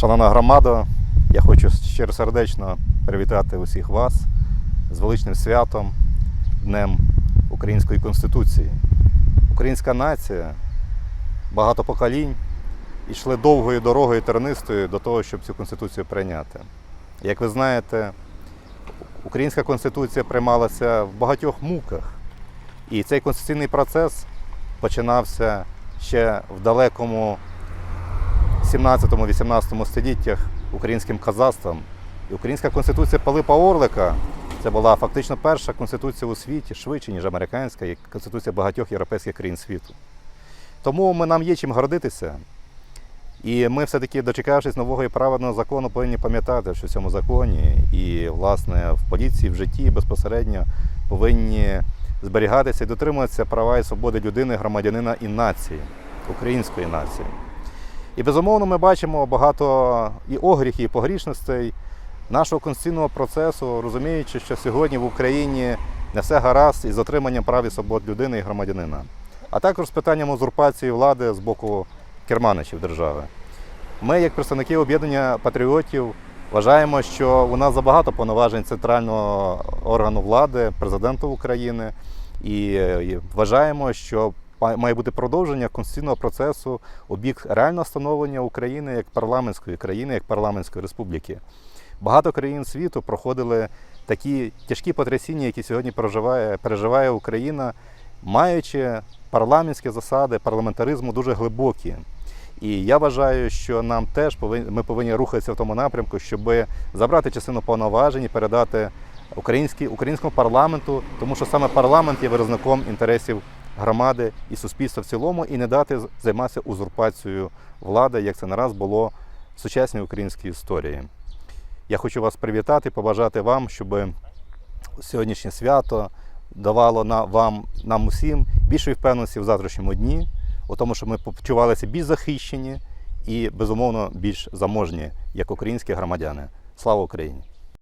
Шановна громада, я хочу щиросердечно привітати усіх вас з величним святом, Днем Української Конституції. Українська нація, багато поколінь йшли довгою дорогою тернистою до того, щоб цю конституцію прийняти. Як ви знаєте, українська конституція приймалася в багатьох муках, і цей конституційний процес починався ще в далекому 17-18 століттях українським казацтвом. І українська конституція Пилипа Орлика це була фактично перша конституція у світі, швидше, ніж американська, і конституція багатьох європейських країн світу. Тому ми, нам є чим гордитися. І ми все-таки, дочекавшись нового і правильного закону, повинні пам'ятати, що в цьому законі і, власне, в поліції, в житті безпосередньо повинні зберігатися і дотримуватися права і свободи людини, громадянина і нації, української нації. І безумовно ми бачимо багато і огріхів, і погрішностей нашого конституційного процесу, розуміючи, що сьогодні в Україні не все гаразд із отриманням прав і свобод людини і громадянина, а також з питанням узурпації влади з боку керманичів держави. Ми, як представники об'єднання патріотів, вважаємо, що у нас забагато повноважень центрального органу влади, президента України, і вважаємо, що має бути продовження конституційного процесу у бік реального становлення України як парламентської країни, як парламентської республіки. Багато країн світу проходили такі тяжкі потрясіння, які сьогодні переживає, переживає Україна, маючи парламентські засади парламентаризму дуже глибокі. І я вважаю, що нам теж повинні, ми повинні рухатися в тому напрямку, щоб забрати частину повноважень і передати українському парламенту, тому що саме парламент є виразником інтересів громади і суспільства в цілому, і не дати займатися узурпацією влади, як це не раз було в сучасній українській історії. Я хочу вас привітати, побажати вам, щоб сьогоднішнє свято давало на вам, нам усім більшої впевненості в завтрашньому дні, у тому, щоб ми почувалися більш захищені і, безумовно, більш заможні як українські громадяни. Слава Україні!